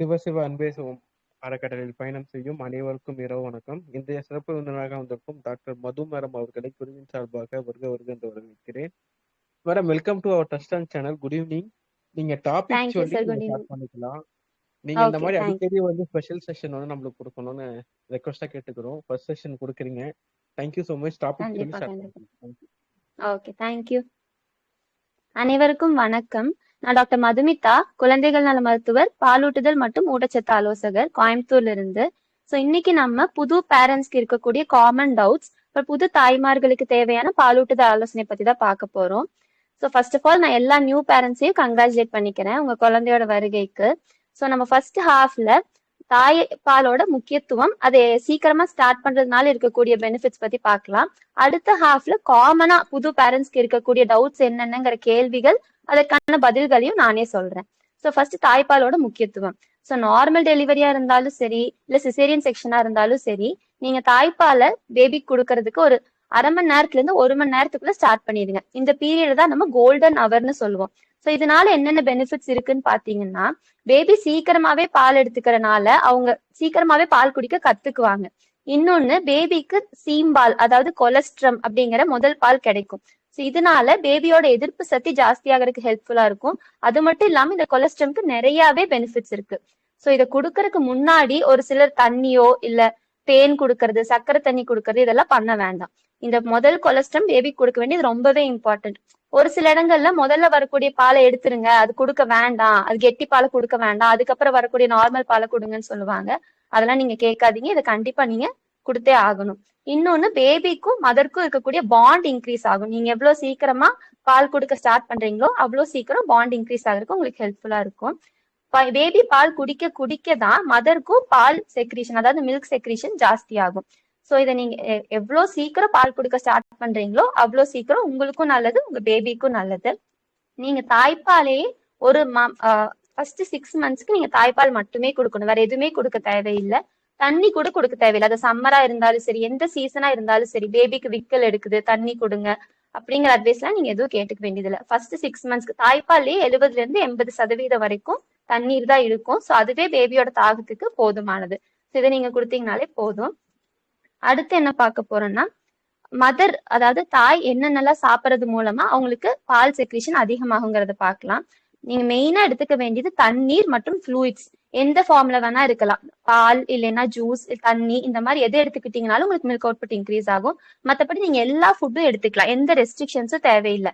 சிவ சிவ அன்பே சிவம் அறக்கட்டளையில் பயணம் செய்யும் அனைவருக்கும் இரவு வணக்கம். இன்றைய சிறப்பு விருந்தினராக வந்திருக்கும் டாக்டர் மது மேடம் அவர்களை குருவின் சார்பாக வருக வருக என்று வரவேற்கிறேன். Madam welcome to our dust and channel. Good evening. நீங்க டாபிக் சொல்லி. பண்ணிக்கலாம். நீங்க இந்த மாதிரி அடிக்கடி வந்து ஸ்பெஷல் செஷன் வந்து நம்மளுக்கு கொடுக்கணும்னு ரெக்வஸ்டா கேட்டுக்கிறோம். ஃபர்ஸ்ட் செஷன் கொடுக்குறீங்க. Thank you so much topic சொல்லி ஸ்டார்ட் ஓகே தேங்க்யூ அனைவருக்கும் வணக்கம். நான் டாக்டர் மதுமிதா குழந்தைகள் நல மருத்துவர் பாலூட்டுதல் மற்றும் ஊட்டச்சத்து ஆலோசகர் கோயம்புத்தூர்ல இருந்து ஸோ இன்னைக்கு நம்ம புது பேரண்ட்ஸ்க்கு இருக்கக்கூடிய காமன் டவுட்ஸ் அப்புறம் புது தாய்மார்களுக்கு தேவையான பாலூட்டுதல் ஆலோசனை பத்தி தான் பார்க்க போறோம். ஸோ ஃபர்ஸ்ட் ஆஃப் ஆல் நான் எல்லா நியூ பேரண்ட்ஸையும் கங்க்ராச்சுலேட் பண்ணிக்கிறேன் உங்க குழந்தையோட வருகைக்கு. ஸோ நம்ம ஃபர்ஸ்ட் ஹாஃப்ல தாய்ப்பாலோட முக்கியத்துவம் அதை சீக்கிரமா ஸ்டார்ட் பண்றதுனால இருக்கக்கூடிய பெனிஃபிட்ஸ் பத்தி பார்க்கலாம். அடுத்த ஹாஃப்ல காமனா புது பேரண்ட்ஸ்க்கு இருக்கக்கூடிய டவுட்ஸ் என்னென்னங்கிற கேள்விகள் அதற்கான பதில்களையும் நானே சொல்றேன். ஸோ ஃபர்ஸ்ட் தாய்ப்பாலோட முக்கியத்துவம். ஸோ நார்மல் டெலிவரியா இருந்தாலும் சரி இல்ல சிசேரியன் செக்ஷனா இருந்தாலும் சரி நீங்க தாய்ப்பாலை பேபி கொடுக்கறதுக்கு ஒரு அரை மணி நேரத்துல இருந்து ஒரு மணி நேரத்துக்குள்ள ஸ்டார்ட் பண்ணிடுங்க. இந்த பீரியட் தான் நம்ம கோல்டன் அவர்னு சொல்லுவோம். ஸோ இதனால என்னென்ன பெனிஃபிட்ஸ் இருக்குன்னு பாத்தீங்கன்னா பேபி சீக்கிரமாவே பால் எடுத்துக்கிறனால அவங்க சீக்கிரமாவே பால் குடிக்க கத்துக்குவாங்க. இன்னொன்னு பேபிக்கு சீம்பால் அதாவது கொலஸ்ட்ரம் அப்படிங்கிற முதல் பால் கிடைக்கும். ஸோ இதனால பேபியோட எதிர்ப்பு சக்தி ஜாஸ்தியாகிறதுக்கு ஹெல்ப்ஃபுல்லா இருக்கும். அது மட்டும் இல்லாம இந்த கொலஸ்ட்ரம்க்கு நிறையவே பெனிஃபிட்ஸ் இருக்கு. ஸோ இதை கொடுக்கறதுக்கு முன்னாடி ஒரு சிலர் தண்ணியோ இல்ல தேன் கொடுக்கறது சர்க்கரை தண்ணி கொடுக்கறது இதெல்லாம் பண்ண வேண்டாம். இந்த முதல் கொலஸ்ட்ரம் பேபி கொடுக்க வேண்டியது ரொம்பவே இம்பார்ட்டன்ட் ஒரு சில இடங்கள்ல முதல்ல வரக்கூடிய பாலை எடுத்துருங்க. அது கொடுக்க வேண்டாம். அது கெட்டி பாலை கொடுக்க வேண்டாம். அதுக்கப்புறம் வரக்கூடிய நார்மல் பாலை கொடுங்கன்னு சொல்லுவாங்க. அதெல்லாம் நீங்க கேட்காதீங்க. இதை கண்டிப்பா நீங்க கொடுத்தே ஆகணும். இன்னொன்னு பேபிக்கும் மதர்க்கும் இருக்கக்கூடிய பாண்ட் இன்க்ரீஸ் ஆகும். நீங்க எவ்வளவு சீக்கிரமா பால் கொடுக்க ஸ்டார்ட் பண்றீங்களோ அவ்வளவு சீக்கிரம் பாண்ட் இன்க்ரீஸ் ஆகிறதுக்கு உங்களுக்கு ஹெல்ப்ஃபுல்லா இருக்கும். பேபி பால் குடிக்க குடிக்க தான் மதருக்கும் பால் செக்ரீஷன் அதாவது மில்க் செக்ரீஷன் ஜாஸ்தி ஆகும். ஸோ இதை நீங்க எ- எவ்வளவு சீக்கிரம் பால் கொடுக்க ஸ்டார்ட் பண்றீங்களோ அவ்வளவு சீக்கிரம் உங்களுக்கும் நல்லது உங்க பேபிக்கும் நல்லது. நீங்க தாய்ப்பாலையே ஒரு ஃபர்ஸ்ட் சிக்ஸ் மந்த்ஸ்க்கு நீங்க தாய்ப்பால் மட்டுமே கொடுக்கணும். வேற எதுவுமே கொடுக்க தேவையில்லை. தண்ணி கூட கொடுக்க தேவையில்லை. அது சம்மரா இருந்தாலும் சரி எந்த சீசனா இருந்தாலும் சரி பேபிக்கு விக்கல் எடுக்குது தண்ணி கொடுங்க அப்படிங்கிற அட்வைஸ்லாம் நீங்க எதுவும் கேட்டுக்க வேண்டியதில்லை. ஃபர்ஸ்ட் சிக்ஸ் மந்த்ஸ்க்கு தாய்ப்பாலே எழுபதுல இருந்து எண்பது சதவீதம் வரைக்கும் தண்ணீர் தான் இருக்கும். ஸோ அதுவே பேபியோட தாகத்துக்கு போதுமானது. ஸோ இதை நீங்க கொடுத்தீங்கனாலே போதும். அடுத்து என்ன பார்க்க போறோம்னா மதர் அதாவது தாய் என்னென்னலாம் சாப்பிட்றது மூலமா அவங்களுக்கு பால் செக்ரேஷன் அதிகமாகுங்கிறத பார்க்கலாம். நீங்க மெயினா எடுத்துக்க வேண்டியது தண்ணீர் மற்றும் ஃப்ளூயிட்ஸ் எந்த ஃபார்ம்ல வேணா இருக்கலாம். பால் இல்லைன்னா ஜூஸ் தண்ணி இந்த மாதிரி எதை எடுத்துக்கிட்டீங்கனாலும் உங்களுக்கு மில்க் அவுட்புட் இன்க்ரீஸ் ஆகும். மத்தபடி நீங்க எல்லா ஃபுட்டும் எடுத்துக்கலாம். எந்த ரெஸ்ட்ரிக்ஷன்ஸும் தேவையில்லை.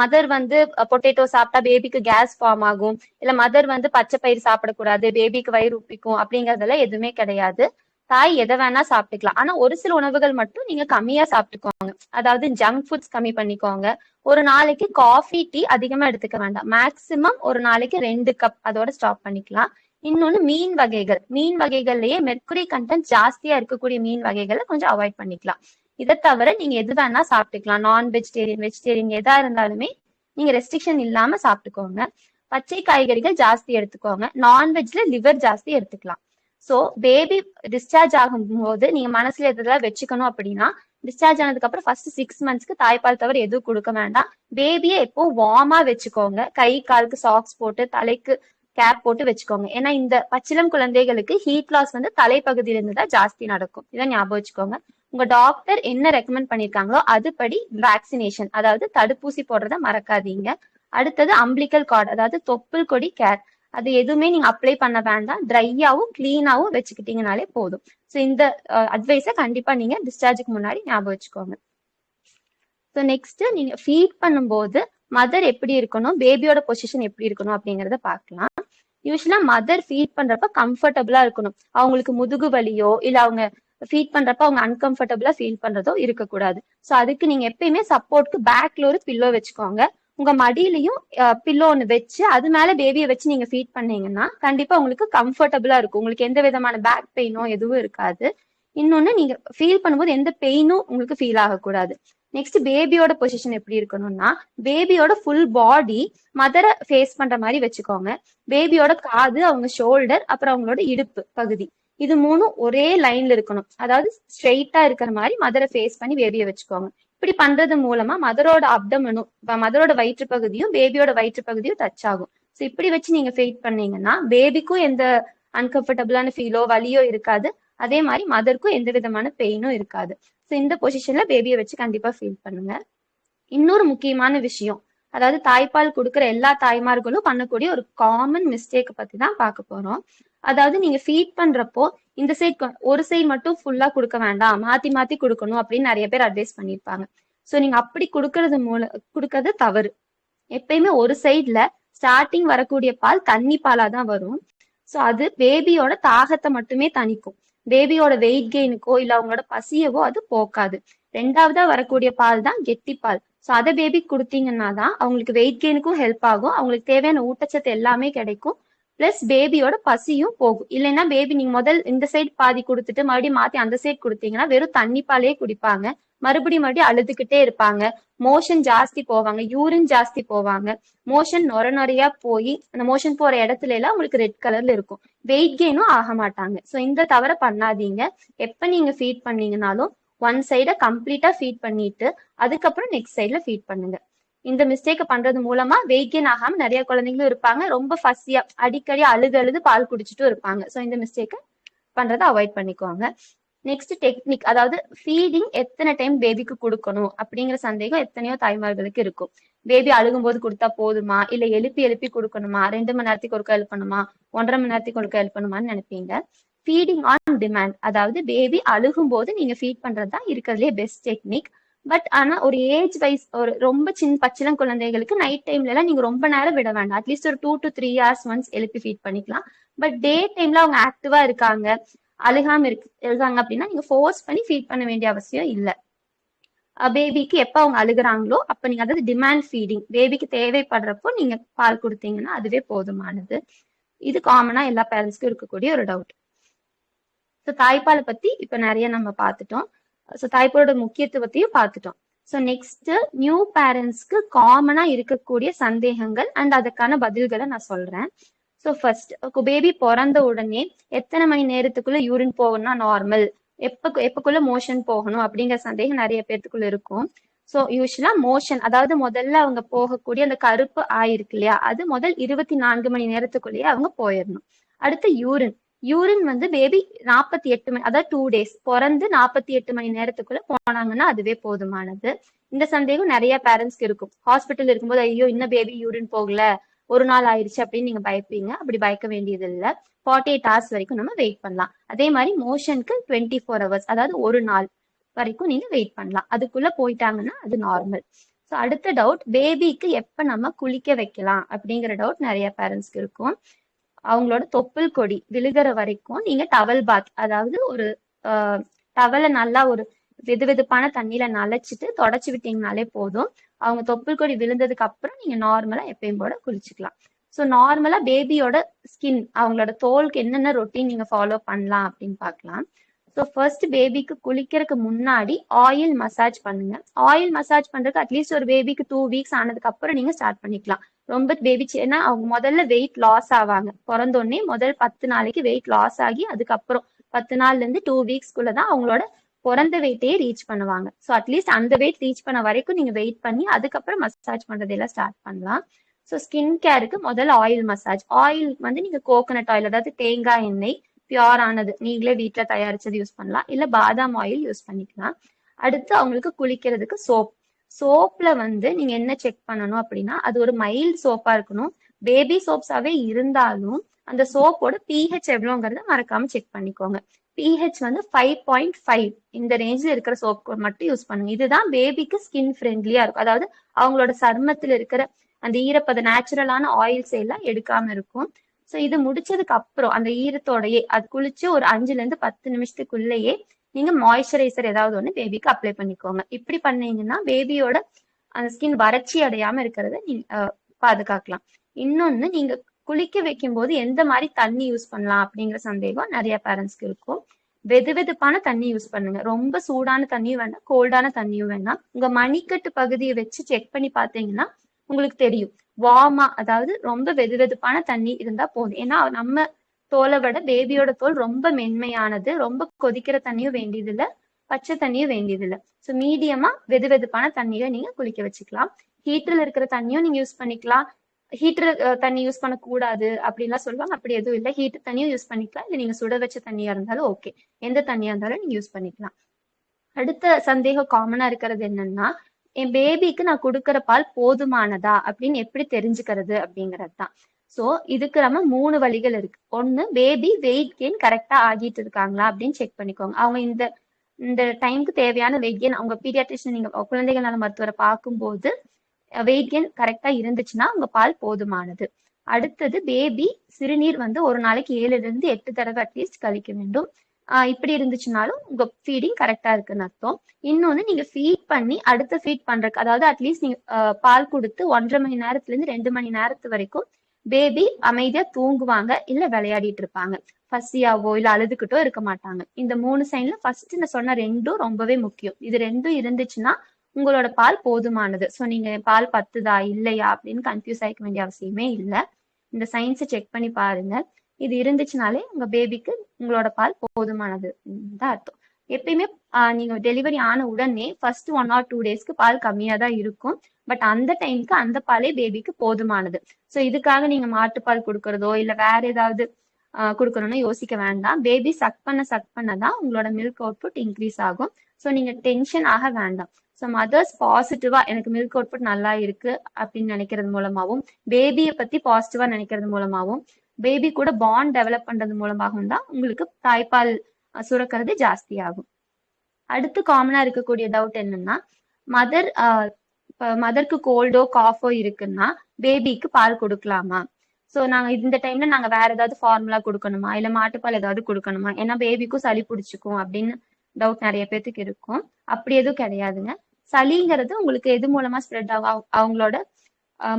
மதர் வந்து பொட்டேட்டோ சாப்பிட்டா பேபிக்கு கேஸ் ஃபார்ம் ஆகும். இல்ல மதர் வந்து பச்சை பயிர் சாப்பிடக்கூடாது பேபிக்கு வயிறு உப்பிக்கும் அப்படிங்கறதெல்லாம் எதுவுமே கிடையாது. தாய் எதை வேணா சாப்பிட்டுக்கலாம். ஆனா ஒரு சில உணவுகள் மட்டும் நீங்க கம்மியா சாப்பிட்டுக்கோங்க. அதாவது ஜங்க் ஃபுட்ஸ் கம்மி பண்ணிக்கோங்க. ஒரு நாளைக்கு காஃபி டீ அதிகமா எடுத்துக்க வேண்டாம். மேக்சிமம் ஒரு நாளைக்கு ரெண்டு கப் அதோட ஸ்டாப் பண்ணிக்கலாம். இன்னொன்னு மீன் வகைகள். மீன் வகைகள்லயே மெர்க்குரி கண்டென்ட் ஜாஸ்தியா இருக்கக்கூடிய மீன் வகைகளை கொஞ்சம் அவாய்ட் பண்ணிக்கலாம். இதை தவிர நீங்க எது வேணா சாப்பிட்டுக்கலாம். நான் வெஜிடேரியன் வெஜிடேரியன் எதா இருந்தாலுமே நீங்க ரெஸ்ட்ரிக்ஷன் இல்லாம சாப்பிட்டுக்கோங்க. பச்சை காய்கறிகள் ஜாஸ்தி எடுத்துக்கோங்க. நான்வெஜ்ல லிவர் ஜாஸ்தி எடுத்துக்கலாம். சோ பேபி டிஸ்சார்ஜ் ஆகும்போது நீங்க மனசுல இதெல்லாம் வச்சுக்கணும் அப்படின்னா டிஸ்சார்ஜ் ஆனதுக்கு அப்புறம் ஃபர்ஸ்ட் சிக்ஸ் மந்த்ஸ்க்கு தாய்ப்பால் தவிர எதுவும் கொடுக்க வேண்டாம். பேபியை எப்போ வார்மா வச்சுக்கோங்க. கை காலுக்கு சாக்ஸ் போட்டு தலைக்கு கேப் போட்டு வச்சுக்கோங்க. ஏன்னா இந்த பச்சிலம் குழந்தைகளுக்கு ஹீட் லாஸ் வந்து தலைப்பகுதியில இருந்து தான் ஜாஸ்தி நடக்கும். இதை ஞாபகம் வச்சுக்கோங்க. உங்க டாக்டர் என்ன ரெக்கமெண்ட் பண்ணிருக்காங்களோ அதுபடி வேக்சினேஷன் அதாவது தடுப்பூசி போடுறத மறக்காதீங்க. அடுத்தது அம்பிளிக்கல் கார்டு அதாவது தொப்புள் கொடி கேர் அது எதுவுமே நீங்க அப்ளை பண்ண வேண்டாம். ட்ரையாவும் கிளீனாவும் வச்சுக்கிட்டீங்கனாலே போதும். ஸோ இந்த அட்வைஸை கண்டிப்பா நீங்க டிஸ்சார்ஜுக்கு முன்னாடி ஞாபகம் வச்சுக்கோங்க. ஸோ நெக்ஸ்ட் நீங்க ஃபீட் பண்ணும்போது மதர் எப்படி இருக்கணும் பேபியோட பொசிஷன் எப்படி இருக்கணும் அப்படிங்கறத பார்க்கலாம். யூஸ்வலா மதர் ஃபீட் பண்றப்ப கம்ஃபர்டபுளா இருக்கணும். அவங்களுக்கு முதுகு வலியோ இல்ல அவங்க ஃபீட் பண்றப்ப அவங்க அன்கம்ஃபர்டபுளா ஃபீல் பண்றதோ இருக்கக்கூடாது. ஸோ அதுக்கு நீங்க எப்பயுமே சப்போர்ட்க்கு பேக்ல ஒரு பில்லோ வச்சுக்கோங்க. உங்க மடியிலையும் பில்லோ ஒன்று வச்சு அது மேல பேபியை வச்சு நீங்க ஃபீட் பண்ணீங்கன்னா கண்டிப்பா உங்களுக்கு கம்ஃபர்டபுளா இருக்கும். உங்களுக்கு எந்த விதமான பேக் பெயினோ எதுவும் இருக்காது. இன்னொன்னு நீங்க ஃபீல் பண்ணும்போது எந்த பெயினும் உங்களுக்கு ஃபீல் ஆகக்கூடாது. நெக்ஸ்ட் பேபியோட பொசிஷன் எப்படி இருக்கணும்னா பேபியோட ஃபுல் பாடி மதரை ஃபேஸ் பண்ற மாதிரி வச்சுக்கோங்க. பேபியோட காது அவங்க ஷோல்டர் அப்புறம் அவங்களோட இடுப்பு பகுதி. இது மூணும் ஒரே லைன்ல இருக்கணும். அதாவது ஸ்ட்ரெயிட்டா இருக்கிற மாதிரி மதரை ஃபேஸ் பண்ணி பேபியை வச்சுக்கோங்க. இப்படி பண்றது மூலமா மதரோட அப்டமனும் மதரோட வயிற்று பகுதியும் பேபியோட வயிற்று பகுதியும் டச் ஆகும். ஸோ இப்படி வச்சு நீங்க ஃபெயிட் பண்ணீங்கன்னா பேபிக்கும் எந்த அன்கம்ஃபர்டபுளான ஃபீலோ வலியோ இருக்காது. அதே மாதிரி மதருக்கும் எந்த விதமான பெயினும் இருக்காது. ஸோ இந்த பொசிஷன்ல பேபியை வச்சு கண்டிப்பா ஃபீல் பண்ணுங்க. இன்னொரு முக்கியமான விஷயம். அதாவது தாய்ப்பால் கொடுக்குற எல்லா தாய்மார்களும் பண்ணக்கூடிய ஒரு காமன் மிஸ்டேக் பத்தி தான் பார்க்க போறோம். அதாவது நீங்க ஃபீட் பண்றப்போ இந்த சைட் ஒரு சைடு மட்டும் ஃபுல்லா கொடுக்க வேண்டாம். மாத்தி மாத்தி கொடுக்கணும் அப்படின்னு நிறைய பேர் அட்வைஸ் பண்ணியிருப்பாங்க. ஸோ நீங்க அப்படி கொடுக்கறது மூலம் கொடுக்கறது தவறு. எப்பயுமே ஒரு சைட்ல ஸ்டார்டிங் வரக்கூடிய பால் தண்ணி பாலா தான் வரும். ஸோ அது பேபியோட தாகத்தை மட்டுமே தணிக்கும். பேபியோட வெயிட் கெயினுக்கோ இல்ல அவங்களோட பசியவோ அது போக்காது. ரெண்டாவதா வரக்கூடிய பால் தான் கெட்டி பால் ஸோ அதை பேபிக்கு கொடுத்தீங்கன்னா தான் அவங்களுக்கு வெயிட் கெயினுக்கும் ஹெல்ப் ஆகும். அவங்களுக்கு தேவையான ஊட்டச்சத்து எல்லாமே கிடைக்கும். பிளஸ் பேபியோட பசியும் போகும். இல்லைன்னா பேபி நீங்க முதல் இந்த சைடு பாதி கொடுத்துட்டு மறுபடியும் மாத்தி அந்த சைடு கொடுத்தீங்கன்னா வெறும் தண்ணி பாலே குடிப்பாங்க. மறுபடியும் மறுபடியும் அழுதுகிட்டே இருப்பாங்க. மோஷன் ஜாஸ்தி போவாங்க. யூரின் ஜாஸ்தி போவாங்க. மோஷன் நொர நொறையா போய் அந்த மோஷன் போற இடத்துல எல்லாம் உங்களுக்கு ரெட் கலர்ல இருக்கும். வெயிட் கெயினும் ஆக மாட்டாங்க. ஸோ இந்த தவிர பண்ணாதீங்க. எப்ப நீங்க ஃபீட் பண்ணீங்கனாலும் ஒன் சைட கம்ப்ளீட்டா ஃபீட் பண்ணிட்டு அதுக்கப்புறம் நெக்ஸ்ட் சைட்ல ஃபீட் பண்ணுங்க. இந்த மிஸ்டேக் பண்றது மூலமா வெயிட் கெயின் ஆகாம நிறைய குழந்தைங்களும் இருப்பாங்க. ரொம்ப ஃபஸ்டியா அடிக்கடி அழுது அழுது பால் குடிச்சிட்டும் இருப்பாங்க. ஸோ இந்த மிஸ்டேக்கை பண்றதை அவாய்ட் பண்ணிக்கோங்க. நெக்ஸ்ட் டெக்னிக் அதாவது ஃபீடிங் எத்தனை டைம் பேபிக்கு கொடுக்கணும் அப்படிங்கிற சந்தேகம் எத்தனையோ தாய்மார்களுக்கு இருக்கும். பேபி அழுகும்போது கொடுத்தா போதுமா? இல்ல எழுப்பி எழுப்பி கொடுக்கணுமா? ரெண்டு மணி நேரத்துக்கு ஒருக்கா எழுப்பணுமா? ஒன்றரை மணி நேரத்துக்கு ஒருக்கா எழுப்பணுமான்னு நினைப்பீங்க. ஃபீடிங் ஆன் டிமாண்ட் அதாவது பேபி அழுகும் போது நீங்க ஃபீட் பண்றது தான் இருக்கிறதுலே பெஸ்ட் டெக்னிக் பட் ஆனா ஒரு ஏஜ் வைஸ் ஒரு ரொம்ப சின்ன பச்சிளம் குழந்தைகளுக்கு நைட் டைம்ல எல்லாம் நீங்க ரொம்ப நேரம் விட வேண்டாம். அட்லீஸ்ட் ஒரு two to three hours once எழுப்பி ஃபீட் பண்ணிக்கலாம். பட் டே டைம்ல அவங்க ஆக்டிவா இருக்காங்க அழுகாம இருக்கு இருக்காங்க அப்படின்னா நீங்க ஃபோர்ஸ் பண்ணி ஃபீட் பண்ண வேண்டிய அவசியம் இல்லை. பேபிக்கு எப்ப அவங்க அழுகுறாங்களோ அப்ப நீங்க அதாவது டிமாண்ட் ஃபீடிங் பேபிக்கு தேவைப்படுறப்போ நீங்க பால் கொடுத்தீங்கன்னா அதுவே போதுமானது. இது காமனா எல்லா பேரண்ட்ஸ்க்கும் இருக்கக்கூடிய ஒரு டவுட் ஸோ தாய்ப்பாலை பத்தி இப்ப நிறைய நம்ம பார்த்துட்டோம். ஸோ தாய்ப்பாலோட முக்கியத்துவத்தையும் பார்த்துட்டோம். ஸோ நெக்ஸ்ட் நியூ பேரண்ட்ஸ்க்கு காமனா இருக்கக்கூடிய சந்தேகங்கள் அண்ட் அதுக்கான பதில்களை நான் சொல்றேன். ஸோ ஃபர்ஸ்ட் பேபி பிறந்த உடனே எத்தனை மணி நேரத்துக்குள்ள யூரின் போகணும்னா நார்மல் எப்ப எப்பக்குள்ள மோஷன் போகணும் அப்படிங்கிற சந்தேகம் நிறைய பேர்த்துக்குள்ள இருக்கும். ஸோ யூஸ்வலா மோஷன் அதாவது முதல்ல அவங்க போகக்கூடிய அந்த கருப்பு ஆயிருக்கு இல்லையா? அது முதல் இருபத்தி நான்கு மணி நேரத்துக்குள்ளேயே அவங்க போயிடணும். அடுத்து யூரின் யூரின் வந்து பேபி நாற்பத்தி எட்டு மணி அதாவது டூ டேஸ் பிறந்து நாற்பத்தி எட்டு மணி நேரத்துக்குள்ள போனாங்கன்னா அதுவே போதுமானது. இந்த சந்தேகம் நிறைய பேரண்ட்ஸ்க்கு இருக்கும். ஹாஸ்பிட்டல் இருக்கும்போது ஐயோ இன்னும் பேபி யூரின் போகல ஒரு நாள் ஆயிடுச்சு அப்படின்னு நீங்க பயப்பீங்க. அப்படி பயக்க வேண்டியது இல்ல ஃபார்ட்டி எயிட் ஹவர்ஸ் வரைக்கும் நம்ம வெயிட் பண்ணலாம். அதே மாதிரி மோஷனுக்கு டுவெண்ட்டி ஃபோர் ஹவர்ஸ் அதாவது ஒரு நாள் வரைக்கும் நீங்க வெயிட் பண்ணலாம். அதுக்குள்ள போயிட்டாங்கன்னா அது நார்மல் ஸோ அடுத்த டவுட் பேபிக்கு எப்ப நம்ம குளிக்க வைக்கலாம் அப்படிங்கிற டவுட் நிறைய பேரண்ட்ஸ்க்கு இருக்கும். அவங்களோட தொப்புள் கொடி விழுகிற வரைக்கும் நீங்க டவல் பாத் அதாவது ஒரு டவலை நல்லா ஒரு வெது வெதுப்பான தண்ணியில நனைச்சிட்டு தொடச்சு விட்டீங்கனாலே போதும். அவங்க தொப்புள் கொடி விழுந்ததுக்கு அப்புறம் நீங்க நார்மலா எப்பயும் போல குளிச்சுக்கலாம். ஸோ நார்மலா பேபியோட ஸ்கின் அவங்களோட தோலுக்கு என்னென்ன ரொட்டீன் நீங்க ஃபாலோ பண்ணலாம் அப்படின்னு பார்க்கலாம். ஸோ ஃபர்ஸ்ட் பேபிக்கு குளிக்கிறதுக்கு முன்னாடி ஆயில் மசாஜ் பண்ணுங்க. ஆயில் மசாஜ் பண்றதுக்கு அட்லீஸ்ட் ஒரு பேபிக்கு டூ வீக்ஸ் ஆனதுக்கு அப்புறம் நீங்க ஸ்டார்ட் பண்ணிக்கலாம். ரொம்ப பேபி ஏன்னா அவங்க முதல்ல வெயிட் லாஸ் ஆவாங்க. பிறந்தோடனே முதல் பத்து நாளைக்கு வெயிட் லாஸ் ஆகி அதுக்கப்புறம் பத்து நாள்ல இருந்து டூ வீக்ஸ்க்குள்ள தான் அவங்களோட பிறந்த வெயிட்டையே ரீச் பண்ணுவாங்க. ஸோ அட்லீஸ்ட் அந்த வெயிட் ரீச் பண்ண வரைக்கும் நீங்க வெயிட் பண்ணி அதுக்கப்புறம் மசாஜ் பண்றதெல்லாம் ஸ்டார்ட் பண்ணலாம். ஸோ ஸ்கின் கேருக்கு முதல்ல ஆயில் மசாஜ் ஆயில் வந்து நீங்க கோகனட் ஆயில் அதாவது தேங்காய் எண்ணெய் பியூர் ஆனது. நீங்களே வீட்டில் தயாரிச்சது யூஸ் பண்ணலாம். இல்ல பாதாம் ஆயில் யூஸ் பண்ணிக்கலாம். அடுத்து அவங்களுக்கு குளிக்கிறதுக்கு சோப் சோப்ல வந்து நீங்க என்ன செக் பண்ணணும் அப்படின்னா அது ஒரு மைல்ட் சோப்பா இருக்கணும். பேபி சோப்ஸாவே இருந்தாலும் அந்த சோப்போட பிஹெச் எவ்வளோங்கிறத மறக்காம செக் பண்ணிக்கோங்க. பிஹெச் வந்து ஃபைவ் பாயிண்ட் ஃபைவ் இந்த ரேஞ்சில் இருக்கிற சோப் மட்டும் யூஸ் பண்ணுங்க. இதுதான் பேபிக்கு ஸ்கின் ஃப்ரெண்ட்லியா இருக்கும். அதாவது அவங்களோட சர்மத்தில் இருக்கிற அந்த ஈரப்பத நேச்சுரலான ஆயில்ஸ் எல்லாம் எடுக்காம இருக்கும். ஸோ இது முடிச்சதுக்கு அப்புறம் அந்த ஈரத்தோடயே அது குளிச்சு ஒரு அஞ்சுல இருந்து பத்து நிமிஷத்துக்குள்ளேயே நீங்க மாய்ஸ்சரைசர் ஏதாவது ஒன்று பேபிக்கு அப்ளை பண்ணிக்கோங்க. இப்படி பண்ணீங்கன்னா பேபியோட அந்த ஸ்கின் வறட்சி அடையாம இருக்கிறத நீங்க பாதுகாக்கலாம். இன்னொன்னு நீங்க குளிக்க வைக்கும் போது எந்த மாதிரி தண்ணி யூஸ் பண்ணலாம் அப்படிங்கிற சந்தேகம் நிறைய பேரண்ட்ஸ்க்கு இருக்கும். வெது வெதுப்பான தண்ணி யூஸ் பண்ணுங்க. ரொம்ப சூடான தண்ணியும் வேண்டாம் கோல்டான தண்ணியும் வேண்டாம். உங்க மணிக்கட்டு பகுதியை வச்சு செக் பண்ணி பார்த்தீங்கன்னா உங்களுக்கு தெரியும். வார்மா அதாவது ரொம்ப வெது வெதுப்பான தண்ணி இருந்தா போதும். ஏன்னா நம்ம தோலை விட பேபியோட தோல் ரொம்ப மென்மையானது ரொம்ப கொதிக்கிற தண்ணியும் வேண்டியதில்லை பச்சை தண்ணியும் வேண்டியதில்லை. ஸோ மீடியமா வெது வெதுப்பான தண்ணியில நீங்க குளிக்க வச்சுக்கலாம். ஹீட்டர்ல இருக்கிற தண்ணியும் நீங்க யூஸ் பண்ணிக்கலாம். ஹீட்டர் தண்ணி யூஸ் பண்ணக்கூடாது அப்படின்லாம் சொல்லுவாங்க. அப்படி எதுவும் இல்லை. ஹீட்டர் தண்ணியும் யூஸ் பண்ணிக்கலாம். இல்லை நீங்க சுட வச்ச தண்ணியா இருந்தாலும் ஓகே எந்த தண்ணியா இருந்தாலும் நீங்க யூஸ் பண்ணிக்கலாம். அடுத்த சந்தேகம் காமனா இருக்கிறது என்னன்னா என் பேபிக்கு நான் கொடுக்கிற பால் போதுமானதா அப்படின்னு எப்படி தெரிஞ்சுக்கிறது அப்படிங்கிறது தான் ஸோ இதுக்கு நம்ம மூணு வழிகள் இருக்கு. ஒன்னு பேபி வெயிட் கெயின் கரெக்டா ஆகிட்டு இருக்காங்களா அப்படின்னு செக் பண்ணிக்கோங்க. அவங்க இந்த இந்த டைம்க்கு தேவையான வெயிட் கெயின் அவங்க பீடியாட்ரிஷன் நீங்க குழந்தைகள் நல மருத்துவரை பார்க்கும்போது வெயிட் கெயின் கரெக்டா இருந்துச்சுன்னா உங்க பால் போதுமானது. அடுத்தது பேபி சிறுநீர் வந்து ஒரு நாளைக்கு ஏழுல இருந்து எட்டு தடவை அட்லீஸ்ட் கழிக்க வேண்டும். ஆஹ் இப்படி இருந்துச்சுனாலும் உங்க ஃபீடிங் கரெக்டா இருக்குன்னு அர்த்தம். இன்னொன்னு நீங்க ஃபீட் பண்ணி அடுத்த ஃபீட் பண்றதுக்கு அதாவது அட்லீஸ்ட் நீங்க பால் கொடுத்து ஒன்றரை மணி நேரத்துல இருந்து ரெண்டு மணி நேரத்து வரைக்கும் பேபி அமைதியா தூங்குவாங்க இல்ல விளையாடிட்டு இருப்பாங்க. பசியாவோ இல்ல அழுதுகிட்டோ இருக்க மாட்டாங்க. இந்த மூணு சைன்ல ஃபர்ஸ்ட் நான் சொன்ன ரெண்டும் ரொம்பவே முக்கியம். இது ரெண்டும் இருந்துச்சுன்னா உங்களோட பால் போதுமானது. ஸோ நீங்க பால் பத்துதா இல்லையா அப்படின்னு கன்ஃபியூஸ் ஆகிக்க வேண்டிய அவசியமே இல்லை. இந்த சயின்ஸை செக் பண்ணி பாருங்க. இது இருந்துச்சுனாலே உங்க பேபிக்கு உங்களோட பால் போதுமானது தான் அர்த்தம். எப்பயுமே நீங்க டெலிவரி ஆன உடனே ஃபர்ஸ்ட் ஒன் ஆர் டூ டேஸ்க்கு பால் கம்மியா தான் இருக்கும். பட் அந்த டைம்க்கு அந்த பாலே பேபிக்கு போதுமானது. ஸோ இதுக்காக நீங்க மாட்டுப்பால் கொடுக்கறதோ இல்ல வேற ஏதாவது கொடுக்கணும்னு யோசிக்க வேண்டாம். பேபி சக் பண்ண சக் பண்ண தான் உங்களோட மில்க் அவுட்புட் இன்க்ரீஸ் ஆகும். ஸோ நீங்க டென்ஷன் ஆக வேண்டாம். ஸோ மதர்ஸ் பாசிட்டிவா எனக்கு மில்க் அவுட்புட் நல்லா இருக்கு அப்படின்னு நினைக்கிறது மூலமாவும் பேபியை பத்தி பாசிட்டிவா நினைக்கிறது மூலமாவும் பேபி கூட பாண்ட் டெவலப் பண்றது மூலமாகவும் தான் உங்களுக்கு தாய்ப்பால் சுரக்கிறது ஜாஸ்தி ஆகும் அடுத்து காமனா இருக்கக்கூடிய டவுட் என்னன்னா மதர் மதருக்கு கோல்டோ காஃபோ இருக்குன்னா பேபிக்கு பால் கொடுக்கலாமா? ஸோ நாங்க இந்த டைம்ல நாங்க வேற ஏதாவது ஃபார்முலா கொடுக்கணுமா? இல்ல மாட்டுப்பால் ஏதாவது கொடுக்கணுமா? ஏன்னா பேபிக்கும் சளி பிடிச்சிக்கும் அப்படின்னு டவுட் நிறைய பேத்துக்கு இருக்கும். அப்படி எதுவும் கிடையாதுங்க. சளிங்கிறது உங்களுக்கு எது மூலமா ஸ்ப்ரெட் ஆகும்? அவங்களோட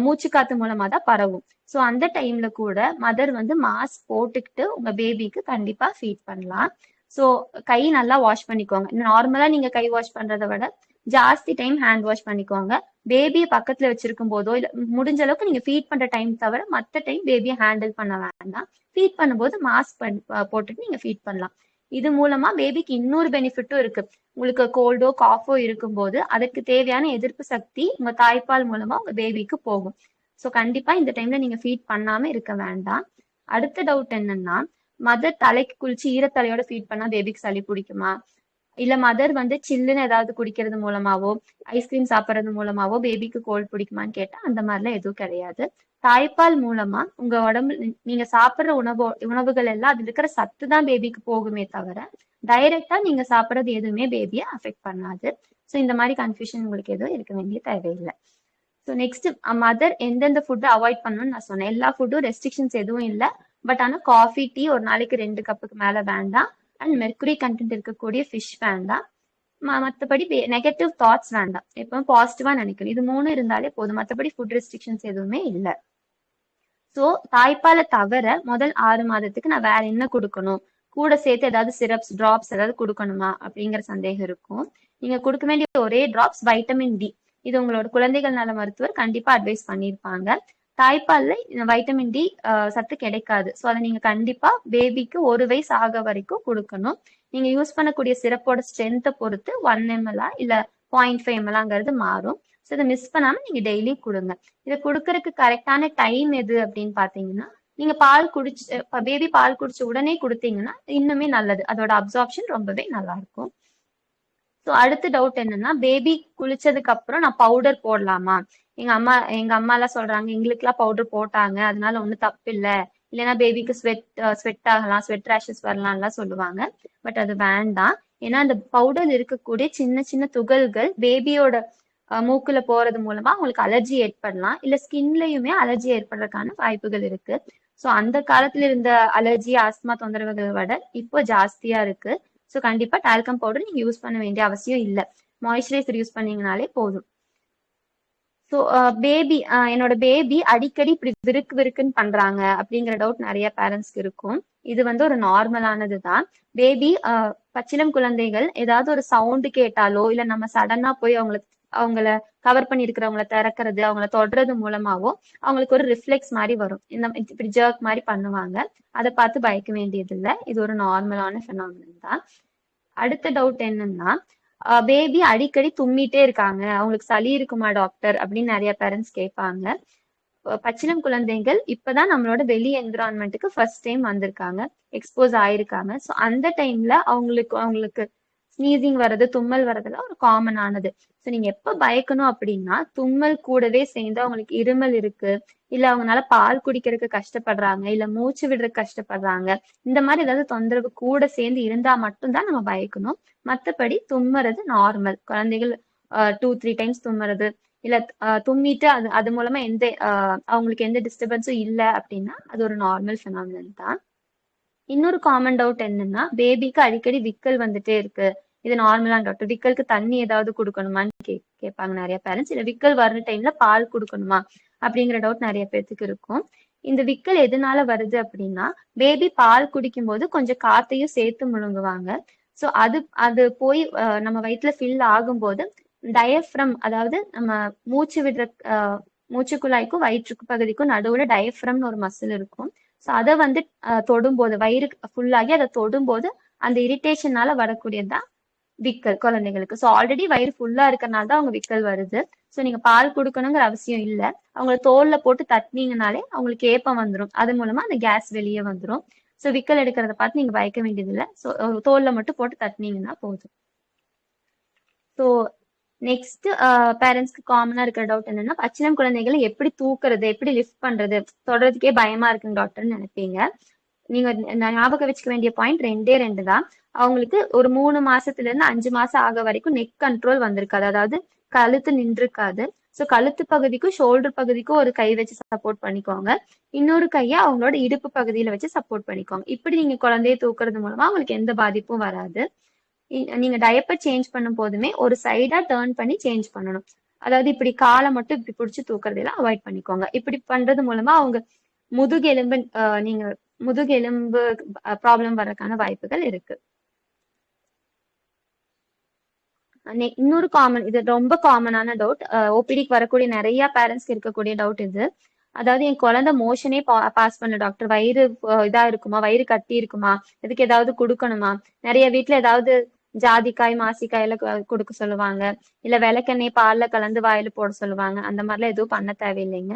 மூச்சு காத்து மூலமா தான் பரவும். ஸோ அந்த டைம்ல கூட மதர் வந்து மாஸ்க் போட்டுக்கிட்டு உங்க பேபிக்கு கண்டிப்பா ஃபீட் பண்ணலாம். ஸோ கை நல்லா வாஷ் பண்ணிக்கோங்க. நார்மலா நீங்க கை வாஷ் பண்றதை விட ஜாஸ்தி டைம் ஹேண்ட் வாஷ் பண்ணிக்கோங்க. பேபியை பக்கத்துல வச்சிருக்கும் போதோ இல்ல முடிஞ்ச அளவுக்கு நீங்க ஃபீட் பண்ற டைம் தவிர மத்த டைம் பேபியை ஹேண்டில் பண்ண வேண்டாம். ஃபீட் பண்ணும்போது மாஸ்க் போட்டுட்டு நீங்க ஃபீட் பண்ணலாம். இது மூலமா பேபிக்கு இன்னொரு பெனிஃபிட்டும் இருக்கு. உங்களுக்கு கோல்டோ காஃபோ இருக்கும்போது அதுக்கு தேவையான எதிர்ப்பு சக்தி உங்க தாய்ப்பால் மூலமா உங்க பேபிக்கு போகும். ஸோ கண்டிப்பா இந்த டைம்ல நீங்க ஃபீட் பண்ணாம இருக்க வேண்டாம். அடுத்த டவுட் என்னன்னா மதர் தலைக்கு குளிச்சு ஈரத்தலையோட ஃபீட் பண்ணா பேபிக்கு சளி பிடிக்குமா? இல்ல மதர் வந்து சில்லுன்னு ஏதாவது குடிக்கிறது மூலமாவோ ஐஸ்கிரீம் சாப்பிட்றது மூலமாவோ பேபிக்கு கோல்ட் பிடிக்குமான்னு கேட்டா அந்த மாதிரிலாம் எதுவும் கிடையாது. தாய்ப்பால் மூலமா உங்க உடம்பு நீங்க சாப்பிடுற உணவு உணவுகள் எல்லாம் அதுல இருக்கிற சத்து தான் பேபிக்கு போகுமே தவிர டைரக்டா நீங்க சாப்பிடுறது எதுவுமே பேபியை அஃபெக்ட் பண்ணாது. ஸோ இந்த மாதிரி கன்ஃபியூஷன் உங்களுக்கு எதுவும் இருக்க வேண்டிய தேவையில்லை. ஸோ நெக்ஸ்ட் மதர் எந்தெந்த ஃபுட்டை அவாய்ட் பண்ணணும்னு நான் சொன்னேன். எல்லா ஃபுட்டும் ரெஸ்ட்ரிக்ஷன்ஸ் எதுவும் இல்லை. பட் ஆனால் காஃபி டீ ஒரு நாளைக்கு ரெண்டு கப்புக்கு மேலே வேண்டாம். அண்ட் மெர்குரி கண்டென்ட் இருக்கக்கூடிய ஃபிஷ் வேண்டாம். மற்றபடி மத்தபடி நெகட்டிவ் தாட்ஸ் வேண்டாம். எப்பவும் பாசிட்டிவா நினைக்கணும். இது மூணு இருந்தாலே போதும். மத்தபடி ஃபுட் ரெஸ்ட்ரிக்ஷன்ஸ் எதுவுமே இல்லை. ஸோ தாய்ப்பாலை தவிர முதல் ஆறு மாதத்துக்கு நான் வேற என்ன கொடுக்கணும்? கூட சேர்த்து ஏதாவது சிரப்ஸ் டிராப்ஸ் ஏதாவது கொடுக்கணுமா? அப்படிங்கிற சந்தேகம் இருக்கும். நீங்க கொடுக்க வேண்டிய ஒரே டிராப்ஸ் வைட்டமின் டி இது உங்களோட குழந்தைகள் நல மருத்துவர் கண்டிப்பா அட்வைஸ் பண்ணியிருப்பாங்க. தாய்ப்பால்ல வைட்டமின் டி சத்து கிடைக்காது. ஸோ அதை நீங்க கண்டிப்பா பேபிக்கு ஒரு வயசு ஆக வரைக்கும் கொடுக்கணும். நீங்க யூஸ் பண்ணக்கூடிய சிறப்போட ஸ்ட்ரென்த்தை பொறுத்து ஒன் எம்எல்ஆ இல்ல பாயிண்ட் ஃபைவ் எம்எல்ஆங்கிறது மாறும். ஸோ இதை மிஸ் பண்ணாம நீங்க டெய்லி கொடுங்க. இதை கொடுக்கறதுக்கு கரெக்டான டைம் எது அப்படின்னு பாத்தீங்கன்னா நீங்க பால் குடிச்சு பேபி பால் குடிச்ச உடனே கொடுத்தீங்கன்னா இன்னுமே நல்லது. அதோட அப்சார்ப்ஷன் ரொம்பவே நல்லா இருக்கும் ஸோ அடுத்த டவுட் என்னன்னா பேபி குளிச்சதுக்கு அப்புறம் நான் பவுடர் போடலாமா? எங்க அம்மா எங்க அம்மா எல்லாம் சொல்றாங்க எங்களுக்குலாம் பவுடர் போட்டாங்க அதனால ஒன்றும் தப்பு இல்ல இல்லைன்னா பேபிக்கு ஸ்வெட் ஸ்வெட் ஆகலாம் ஸ்வெட் ரேஷஸ் வரலாம்லாம் சொல்லுவாங்க. பட் அது வேண்டாம். ஏன்னா அந்த பவுடர் இருக்கக்கூடிய சின்ன சின்ன துகள்கள் பேபியோட மூக்குல போறது மூலமா அவங்களுக்கு அலர்ஜி ஏற்படலாம். இல்ல ஸ்கின்லயுமே அலர்ஜி ஏற்படுறதுக்கான வாய்ப்புகள் இருக்கு. ஸோ அந்த காலத்துல இருந்த அலர்ஜி ஆஸ்துமா தொந்தரவுகளை விட இப்போ ஜாஸ்தியா இருக்கு. ஸோ கண்டிப்பா டால்கம் பவுடர் நீங்க யூஸ் பண்ண வேண்டிய அவசியம் இல்லை. மாய்ஸ்சரைசர் யூஸ் பண்ணீங்கனாலே போதும். ஸோ பேபி uh, uh, என்னோட பேபி அடிக்கடி இப்படி விருக்கு விருக்குன்னு பண்றாங்க அப்படிங்கிற டவுட் நிறைய பேரண்ட்ஸ்க்கு இருக்கும். இது வந்து ஒரு நார்மலானது தான். பேபி uh, பச்சிலம் குழந்தைகள் ஏதாவது ஒரு சவுண்டு கேட்டாலோ இல்ல நம்ம சடனா போய் அவங்கள அவங்கள கவர் பண்ணி இருக்கிறவங்கள திறக்கிறது அவங்கள தொடுறது மூலமாவோ அவங்களுக்கு ஒரு ரிஃப்ளெக்ஸ் மாதிரி வரும். இந்த இப்படி ஜர்க் மாதிரி பண்ணுவாங்க. அதை பார்த்து பயக்க வேண்டியது இல்லை இது ஒரு நார்மலான ஃபினாமினன் தான். அடுத்த டவுட் என்னன்னா பேபி அடிக்கடி தும்மிட்டே இருக்காங்க. அவங்களுக்கு சளி இருக்குமா டாக்டர் அப்படின்னு நிறைய பேரண்ட்ஸ் கேட்பாங்க. பச்சிளம் குழந்தைகள் இப்பதான் நம்மளோட வெளி என்விரான்மெண்ட்டுக்கு ஃபர்ஸ்ட் டைம் வந்திருக்காங்க. எக்ஸ்போஸ் ஆயிருக்காங்க. ஸோ அந்த டைம்ல அவங்களுக்கு அவங்களுக்கு ஸ்னீசிங் வர்றது தும்மல் வர்றதுலாம் ஒரு காமன் ஆனது. ஸோ நீங்க எப்ப பயக்கணும் அப்படின்னா தும்மல் கூடவே சேர்ந்து அவங்களுக்கு இருமல் இருக்கு. இல்ல அவங்களால பால் குடிக்கிறதுக்கு கஷ்டப்படுறாங்க இல்ல மூச்சு விடுறதுக்கு கஷ்டப்படுறாங்க. இந்த மாதிரி ஏதாவது தொந்தரவு கூட சேர்ந்து இருந்தா மட்டும்தான் நம்ம பயக்கணும். மற்றபடி தும்முறது நார்மல் குழந்தைகள் டூ த்ரீ டைம்ஸ் தும்முறது. இல்ல அஹ், தும்மிட்டு அது அது மூலமா எந்த அவங்களுக்கு எந்த டிஸ்டர்பன்ஸும் இல்லை அப்படின்னா அது ஒரு நார்மல் ஃபினாமினன் தான். இன்னொரு காமன் டவுட் என்னன்னா பேபிக்கு அடிக்கடி விக்கல் வந்துட்டே இருக்கு. இது நார்மலான டாக்டர் விக்கலுக்கு தண்ணி ஏதாவது கொடுக்கணுமான்னு கே கேட்பாங்க நிறைய பேரண்ட்ஸ் இல்ல விக்கல் வர்ற டைம்ல பால் கொடுக்கணுமா அப்படிங்கிற டவுட் நிறைய பேர்த்துக்கு இருக்கும். இந்த விக்கல் எதனால வருது அப்படின்னா பேபி பால் குடிக்கும் போது கொஞ்சம் காத்தையும் சேர்த்து முழுங்குவாங்க. ஸோ அது அது போய் நம்ம வயிற்றுல ஃபில் ஆகும்போது டயஃப்ரம் அதாவது நம்ம மூச்சு விடுற மூச்சு குழாய்க்கும் வயிற்றுக்கு பகுதிக்கும் நடுவுல டயஃப்ரம்னு ஒரு மசில் இருக்கும். ஸோ அதை வந்து அஹ், தொடும்போது வயிறு ஃபுல்லாகி அதை தொடும்போது அந்த இரிட்டேஷனால வரக்கூடியது தான் விக்கல் குழந்தைங்களுக்கு ஸோ ஆல்ரெடி வயிறு ஃபுல்லா இருக்கனால தான் அவங்க விக்கல் வருது. ஸோ நீங்க பால் கொடுக்கணுங்கிற அவசியம் இல்ல. அவங்கள தோல்ல போட்டு தட்டினீங்கனாலே அவங்களுக்கு ஏப்பம் வந்துடும் அது மூலமா அந்த கேஸ் வெளியே வந்துடும் ஸோ விக்கல் எடுக்கிறத பார்த்து நீங்க பயக்க வேண்டியதில்லை. ஸோ தோல்ல மட்டும் போட்டு தட்டினீங்கன்னா போதும். ஸோ நெக்ஸ்ட் பேரண்ட்ஸ்க்கு காமனா இருக்கிற டவுட் என்னன்னா பச்சிளம் குழந்தைகளை எப்படி தூக்குறது எப்படி லிஃப்ட் பண்றது தொடறதுக்கே பயமா இருக்குங்க டாக்டர்னு நினைப்பீங்க. நீங்க ந- ஞாபகம் வச்சுக்க வேண்டிய பாயிண்ட் ரெண்டே ரெண்டு தான். அவங்களுக்கு ஒரு மூணு மாசத்துல இருந்து அஞ்சு மாசம் ஆக வரைக்கும் நெக் கண்ட்ரோல் வந்திருக்காது. அதாவது கழுத்து நின்றுருக்காது. ஸோ கழுத்து பகுதிக்கும் ஷோல்டர் பகுதிக்கும் ஒரு கை வச்சு சப்போர்ட் பண்ணிக்கோங்க. இன்னொரு கையை அவங்களோட இடுப்பு பகுதியில வச்சு சப்போர்ட் பண்ணிக்கோங்க. இப்படி நீங்க குழந்தைய தூக்குறது மூலமா அவங்களுக்கு எந்த பாதிப்பும் வராது. இ- நீங்க டயப்பர் சேஞ்ச் பண்ணும் போதுமே ஒரு சைடா டேர்ன் பண்ணி சேஞ்ச் பண்ணணும். அதாவது இப்படி காலை மட்டும் இப்படி பிடிச்சி தூக்குறதெல்லாம் அவாய்ட் பண்ணிக்கோங்க. இப்படி பண்றது மூலமா அவங்க முதுகெலும்பு நீங்க முதுகெலும்பு ப்ராப்ளம் வர்றதுக்கான வாய்ப்புகள் இருக்கு. இன்னொரு காமன் இது ரொம்ப காமனான டவுட் ஓபிடிக்கு வரக்கூடிய நிறைய பேரண்ட்ஸ்க்கு இருக்கக்கூடிய டவுட் இது. அதாவது என் குழந்தை மோஷனே பாஸ் பண்ண டாக்டர் வயிறு இதா இருக்குமா வயிறு கட்டி இருக்குமா இதுக்கு ஏதாவது கொடுக்கணுமா? நிறைய வீட்டுல ஏதாவது ஜாதிக்காய் மாசிக்காய் எல்லாம் கொடுக்க சொல்லுவாங்க. இல்ல விளக்கெண்ணெய் பால்ல கலந்து வாயில போட சொல்லுவாங்க. அந்த மாதிரிலாம் எதுவும் பண்ண தேவையில்லைங்க.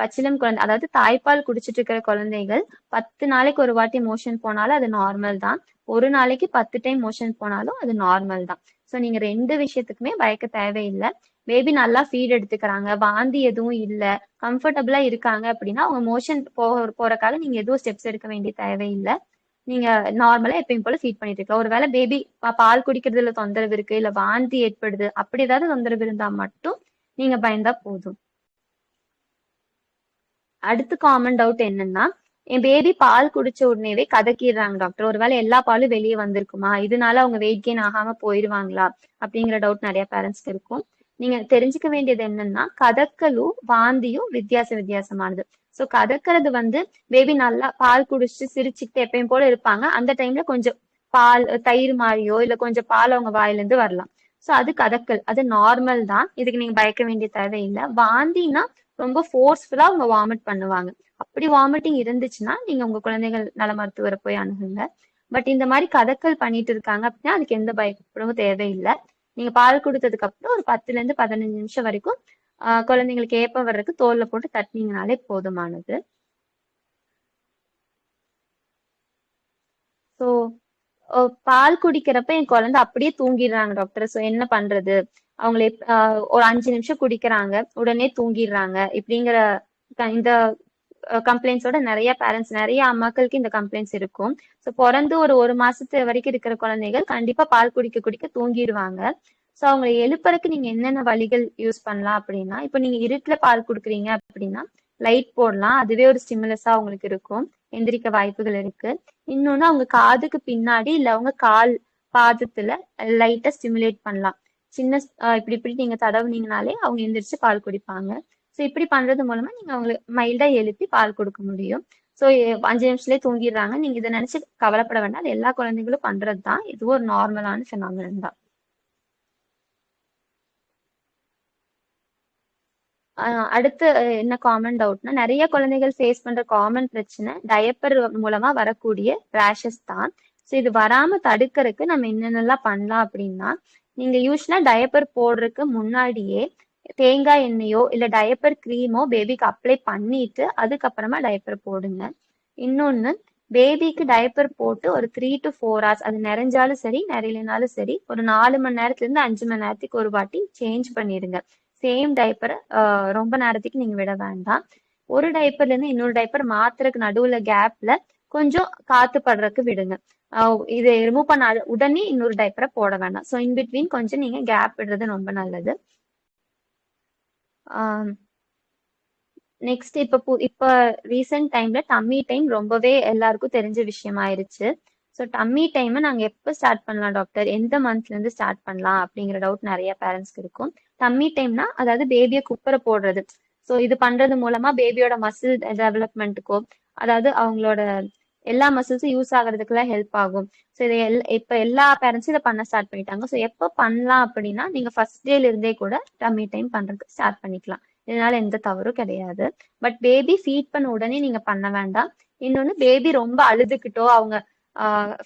பச்சிளம் குழந்தை அதாவது தாய்ப்பால் குடிச்சிட்டு இருக்கிற குழந்தைகள் பத்து நாளைக்கு ஒரு வாட்டி மோஷன் போனாலும் அது நார்மல் தான். ஒரு நாளைக்கு பத்து டைம் மோஷன் போனாலும் அது நார்மல் தான். ஸோ நீங்க ரெண்டு விஷயத்துக்குமே பயக்க தேவையில்லை. பேபி நல்லா ஃபீட் எடுத்துக்கிறாங்க வாந்தி எதுவும் இல்லை கம்ஃபர்டபுளா இருக்காங்க அப்படின்னா அவங்க மோஷன் போக போறக்காக நீங்க எதுவும் ஸ்டெப்ஸ் எடுக்க வேண்டிய தேவையில்லை. நீங்க நார்மலா எப்பயும் போல ஃபீட் பண்ணிட்டு இருக்கலாம். ஒருவேளை பேபி பால் குடிக்கிறதுல தொந்தரவு இருக்கு இல்ல வாந்தி ஏற்படுது அப்படி ஏதாவது தொந்தரவு இருந்தா மட்டும் நீங்க பயந்தா போதும். அடுத்து காமன் டவுட் என்னன்னா என் பேபி பால் குடிச்ச உடனேவே கதக்கிடுறாங்க டாக்டர் ஒருவேளை எல்லா பாலும் வெளியே வந்திருக்குமா? இதனால அவங்க வெயிட் கெயின் ஆகாம போயிருவாங்களா அப்படிங்கிற டவுட் நிறைய பேரண்ட்ஸ்க்கு இருக்கும். நீங்க தெரிஞ்சுக்க வேண்டியது என்னன்னா கதக்கலும் வாந்தியும் வித்தியாச வித்தியாசமானது. சோ கதக்கிறது வந்து பேபி நல்லா பால் குடிச்சிட்டு சிரிச்சுக்கிட்டு எப்பயும் போல இருப்பாங்க. அந்த டைம்ல கொஞ்சம் பால் தயிர் மாதிரியோ இல்ல கொஞ்சம் பால் அவங்க வாயில இருந்து வரலாம். சோ அது கதக்கல். அது நார்மல் தான். இதுக்கு நீங்க பயக்க வேண்டிய தேவையில்லை. வாந்தினா ரொம்ப ஃபோர்ஸ்ஃபுல்லா அவங்க வாமிட் பண்ணுவாங்க. அப்படி வாமிட்டிங் இருந்துச்சுன்னா நீங்க உங்க குழந்தைகள் நல மருத்துவரை போய் அணுகுங்க. பட் இந்த மாதிரி கதக்கல் பண்ணிட்டு இருக்காங்க அப்படின்னா அதுக்கு எந்த பயப்படவும் தேவையில்லை. நீங்க பால் கொடுத்ததுக்கு அப்புறம் ஒரு பத்துல இருந்து பதினஞ்சு நிமிஷம் வரைக்கும் ஆஹ் குழந்தைங்களுக்கு ஏப்ப வர்றதுக்கு தோல்ல போட்டு தட்டினீங்கனாலே போதுமானது. ஸோ பால் குடிக்கிறப்ப என் குழந்தை அப்படியே தூங்கிடுறாங்க டாக்டர் ஸோ என்ன பண்றது? அவங்களை ஒரு அஞ்சு நிமிஷம் குடிக்கிறாங்க. உடனே தூங்கிடுறாங்க. இப்படிங்கிற இந்த கம்ப்ளைண்ட்ஸோட நிறைய பேரண்ட்ஸ் நிறைய அம்மாக்களுக்கு இந்த கம்ப்ளைண்ட்ஸ் இருக்கும். ஸோ பிறந்து ஒரு ஒரு மாசத்து வரைக்கும் இருக்கிற குழந்தைகள் கண்டிப்பா பால் குடிக்க குடிக்க தூங்கிடுவாங்க. ஸோ அவங்களை எழுப்புறதுக்கு நீங்க என்னென்ன வழிகள் யூஸ் பண்ணலாம் அப்படின்னா இப்போ நீங்க இருட்டில் பால் கொடுக்குறீங்க அப்படின்னா லைட் போடலாம். அதுவே ஒரு ஸ்டிமுலஸா அவங்களுக்கு இருக்கும். எந்திரிக்க வாய்ப்புகள் இருக்கு. இன்னொன்னு அவங்க காதுக்கு பின்னாடி இல்ல அவங்க கால் பாதத்துல லைட்டா ஸ்டிமுலேட் பண்ணலாம். சின்ன இப்படி இப்படி நீங்க தடவுனீங்கனாலே அவங்க எந்திரிச்சு பால் குடிப்பாங்க. ஸோ இப்படி பண்றது மூலமா நீங்க அவங்களுக்கு மைல்டா எழுப்பி பால் கொடுக்க முடியும். ஸோ அஞ்சு நிமிஷத்துலேயே தூங்கிடுறாங்க. நீங்க இதை நினைச்சு கவலைப்பட வேண்டாம். அது எல்லா குழந்தைகளும் பண்றது தான் இதுவும் ஒரு நார்மலான ஃபினாமினன் தான். ஆஹ் அடுத்து என்ன காமன் டவுட்னா நிறைய குழந்தைகள் ஃபேஸ் பண்ற காமன் பிரச்சனை டயப்பர் மூலமா வரக்கூடிய ரேஷஸ் தான். ஸோ இது வராம தடுக்கிறதுக்கு நம்ம என்னென்னலாம் பண்ணலாம் அப்படின்னா நீங்க யூஸ்வலா டயப்பர் போடுறதுக்கு முன்னாடியே தேங்காய் எண்ணெயோ இல்ல டயப்பர் க்ரீமோ பேபிக்கு அப்ளை பண்ணிட்டு அதுக்கப்புறமா டயப்பர் போடுங்க. இன்னொன்னு பேபிக்கு டயப்பர் போட்டு ஒரு த்ரீ டு ஃபோர் ஹவர்ஸ் அது நிறைஞ்சாலும் சரி நிறையலனாலும் சரி ஒரு நாலு மணி நேரத்துல இருந்து அஞ்சு மணி நேரத்துக்கு ஒரு வாட்டி சேஞ்ச் பண்ணிடுங்க. சேம் டயப்பரை ரொம்ப நேரத்துக்கு நீங்க விட வேண்டாம். ஒரு டைப்பர்ல இருந்து இன்னொரு டயப்பர் மாத்துறதுக்கு நடுவுல கேப்ல கொஞ்சம் காத்து படுறதுக்கு விடுங்க. இதை ரிமூவ் பண்ண உடனே இன்னொரு டைப்பரை போட வேண்டாம் ஸோ இன் பிட்வீன் கொஞ்சம் நீங்க கேப் விடுறது ரொம்ப நல்லது. நெக்ஸ்ட் இப்போ பு- இப்ப ரீசெண்ட் டைம்ல டம்மி டைம் ரொம்பவே எல்லாருக்கும் தெரிஞ்ச விஷயம் ஆயிருச்சு. ஸோ டம்மி டைம் நாங்க எப்போ ஸ்டார்ட் பண்ணலாம் டாக்டர் எந்த மந்த்ல இருந்து ஸ்டார்ட் பண்ணலாம் அப்படிங்கிற டவுட் நிறைய பேரண்ட்ஸ்க்கு இருக்கும். டம்மி டைம்னா அதாவது பேபியை குப்பர போடுறது. ஸோ இது பண்றது மூலமா பேபியோட மசில் டெவலப்மெண்ட்டுக்கோ அதாவது அவங்களோட எல்லா மசில்ஸும் யூஸ் ஆகுறதுக்குலாம் ஹெல்ப் ஆகும். ஸோ இதை எல் இப்போ எல்லா பேரண்ட்ஸும் இதை பண்ண ஸ்டார்ட் பண்ணிட்டாங்க. ஸோ எப்போ பண்ணலாம் அப்படின்னா நீங்கள் ஃபர்ஸ்ட் டேல இருந்தே கூட டம்மி டைம் பண்ணுறதுக்கு ஸ்டார்ட் பண்ணிக்கலாம். இதனால எந்த தவறும் கிடையாது. பட் பேபி ஃபீட் பண்ண உடனே நீங்கள் பண்ண வேண்டாம். இன்னொன்று பேபி ரொம்ப அழுதுகிட்டோ அவங்க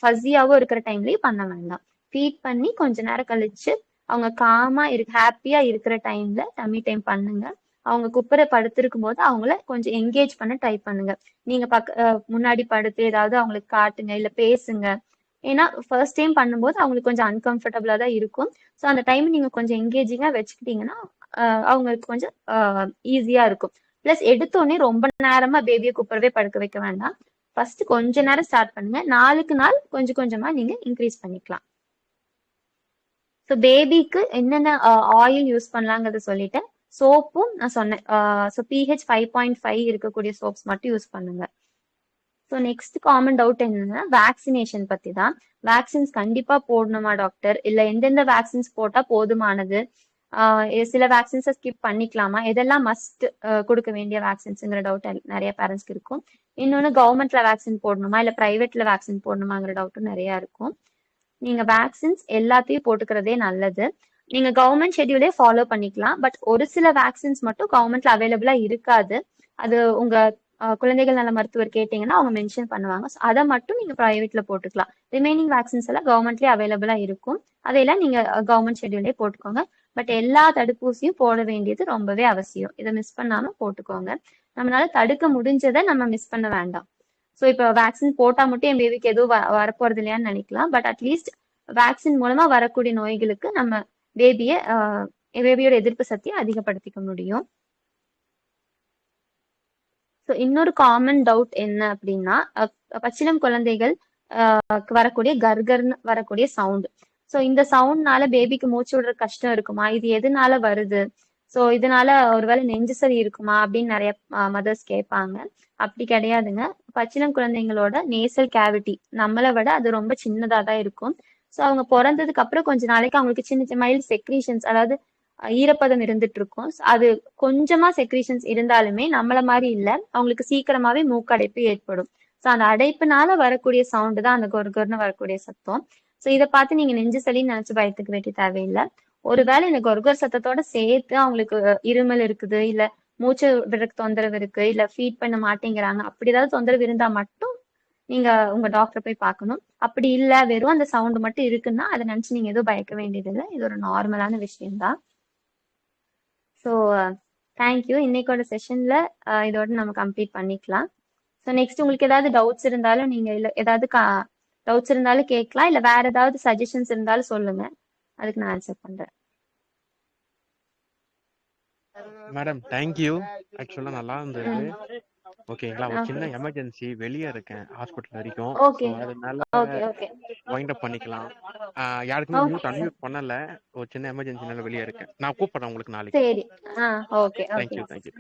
ஃபஸியாவோ இருக்கிற டைம்லயும் பண்ண வேண்டாம். ஃபீட் பண்ணி கொஞ்ச நேரம் கழிச்சு அவங்க காமா இரு ஹாப்பியா இருக்கிற டைம்ல டம்மி டைம் பண்ணுங்க. அவங்க குப்பரை படுத்திருக்கும் போது அவங்கள கொஞ்சம் என்கேஜ் பண்ண ட்ரை பண்ணுங்க. நீங்க பக்க முன்னாடி படுத்து ஏதாவது அவங்களுக்கு காட்டுங்க இல்ல பேசுங்க. ஏன்னா ஃபர்ஸ்ட் டைம் பண்ணும்போது அவங்களுக்கு கொஞ்சம் அன்கம்ஃபர்டபுளா தான் இருக்கும். ஸோ அந்த டைம் நீங்க கொஞ்சம் என்கேஜிங்கா வச்சுக்கிட்டீங்கன்னா அவங்களுக்கு கொஞ்சம் ஈஸியா இருக்கும். ப்ளஸ் எடுத்தோடனே ரொம்ப நேரமா பேபியை குப்பரவே படுக்க வைக்க வேண்டாம். ஃபர்ஸ்ட் கொஞ்ச நேரம் ஸ்டார்ட் பண்ணுங்க. நாளுக்கு நாள் கொஞ்சம் கொஞ்சமா நீங்க இன்க்ரீஸ் பண்ணிக்கலாம். ஸோ பேபிக்கு என்னென்ன ஆயில் யூஸ் பண்ணலாங்கிறத சொல்லிட்டேன் சோப்பும் நான் சொன்னேன் so pH five point five இருக்கக்கூடிய சோப்ஸ் மட்டும் யூஸ் பண்ணுங்க. ஸோ நெக்ஸ்ட் காமன் டவுட் என்னன்னா வேக்சினேஷன் பத்தி தான் வேக்சின்ஸ் கண்டிப்பா போடணுமா டாக்டர் இல்ல எந்தெந்த வேக்சின்ஸ் போட்டா போதுமானது? சில வேக்சின்ஸை ஸ்கிப் பண்ணிக்கலாமா? எதெல்லாம் மஸ்ட் கொடுக்க வேண்டிய வேக்சின்ஸுங்கிற டவுட் நிறைய பேரண்ட்ஸ்க்கு இருக்கும். இன்னொன்று கவர்மெண்ட்ல வேக்சின் போடணுமா? இல்ல ப்ரைவேட்ல வேக்சின் போடணுமாங்கிற டவுட்டும் நிறைய இருக்கும். நீங்க வேக்சின்ஸ் எல்லாத்தையும் போட்டுக்கிறதே நல்லது. நீங்க கவர்மெண்ட் ஷெட்யூலே ஃபாலோ பண்ணிக்கலாம். பட் ஒரு சில வேக்சின்ஸ் மட்டும் கவர்மெண்ட்ல அவைலபிளா இருக்காது. அது உங்க குழந்தைகள் நல மருத்துவர் கேட்டீங்கன்னா அவங்க மென்ஷன் பண்ணுவாங்க. ஸோ அதை மட்டும் நீங்க பிரைவேட்ல போட்டுக்கலாம். ரிமைனிங் வேக்சின்ஸ் எல்லாம் கவர்மெண்ட்லயே அவைலபிளா இருக்கும். அதையெல்லாம் நீங்க கவர்மெண்ட் ஷெட்யூலே போட்டுக்கோங்க. பட் எல்லா தடுப்பூசியும் போட வேண்டியது ரொம்பவே அவசியம். இதை மிஸ் பண்ணாம போட்டுக்கோங்க. நம்மளால தடுக்க முடிஞ்சதை நம்ம மிஸ் பண்ண வேண்டாம். ஸோ இப்போ வேக்சின் போட்டா மட்டும் என் பேபிக்கு எதுவும் வ- வரப்போறது இல்லையான்னு நினைக்கலாம். பட் அட்லீஸ்ட் வேக்சின் மூலமா வரக்கூடிய நோய்களுக்கு நம்ம பேபியை பேபியோட எதிர்ப்பு சக்தியை அதிகப்படுத்திக்க முடியும். ஸோ இன்னொரு காமன் டவுட் என்ன அப்படின்னா பச்சிலம் குழந்தைகள் வரக்கூடிய கர்கர்னு வரக்கூடிய சவுண்ட் ஸோ இந்த சவுண்ட்னால பேபிக்கு மூச்சு விடுற கஷ்டம் இருக்குமா? இது எதனால வருது? ஸோ இதனால ஒருவேளை நெஞ்சு சளி இருக்குமா? அப்படின்னு நிறைய மதர்ஸ் கேட்பாங்க. அப்படி கிடையாதுங்க. பச்சிலம் குழந்தைங்களோட நேசல் கேவிட்டி நம்மளை விட அது ரொம்ப சின்னதாக தான் இருக்கும். ஸோ அவங்க பிறந்ததுக்கு அப்புறம் கொஞ்ச நாளைக்கு அவங்களுக்கு சின்ன சின்ன மைல்டு செக்ரீஷன்ஸ் அதாவது ஈரப்பதம் இருந்துட்டு இருக்கும் அது கொஞ்சமா செக்ரீஷன்ஸ் இருந்தாலுமே நம்மள மாதிரி இல்லை. அவங்களுக்கு சீக்கிரமாவே மூக்கடைப்பு ஏற்படும். ஸோ அந்த அடைப்புனால வரக்கூடிய சவுண்டு தான் அந்த கொர்கொர்னு வரக்கூடிய சத்தம். ஸோ இதை பார்த்து நீங்க நெஞ்சு சளின்னு நினைச்சு பயத்துக்கு வேண்டிய தேவையில்லை. ஒருவேளை இந்த கொர்கர் சத்தத்தோட சேர்த்து அவங்களுக்கு இருமல் இருக்குது இல்ல மூச்சு விடுறதுக்கு தொந்தரவு இருக்கு இல்ல ஃபீட் பண்ண மாட்டேங்கிறாங்க அப்படி ஏதாவது தொந்தரவு இருந்தா மட்டும் நீங்க உங்க டாக்டர் போய் பார்க்கணும். அப்படி இல்ல வெறும் அந்த சவுண்ட் மட்டும் இருக்குன்னா அதை நினைச்சு நீங்க எதுவும் பயக்க வேண்டியது இல்லை இது ஒரு நார்மலான விஷயம்தான். ஸோ தேங்க்யூ இன்னைக்கோட செஷன்ல இதோட நம்ம கம்ப்ளீட் பண்ணிக்கலாம். ஸோ நெக்ஸ்ட் உங்களுக்கு ஏதாவது டவுட்ஸ் இருந்தாலும் நீங்க இல்ல ஏதாவது டவுட்ஸ் இருந்தாலும் கேட்கலாம். இல்ல வேற ஏதாவது சஜஷன்ஸ் இருந்தாலும் சொல்லுங்க. அதுக்கு நான் ஆன்சர் பண்றேன். மேடம் தேங்க்யூ ஆக்சுவலா நல்லா இருந்தது. ஓகேங்களா? ஒரு. சின்ன எமர்ஜென்சி வெளியே இருக்கேன் ஹாஸ்பிட்டல் வரைக்கும். அதனால வைண்ட் அப் பண்ணிக்கலாம். யாருக்குமே. மியூட் அன்மியூட் பண்ணல. ஒரு சின்ன எமர்ஜென்சினால வெளியே இருக்கேன். நான் கூப்பிடுறேன் உங்களுக்கு நாளைக்கு. சரி. Okay thank you thank you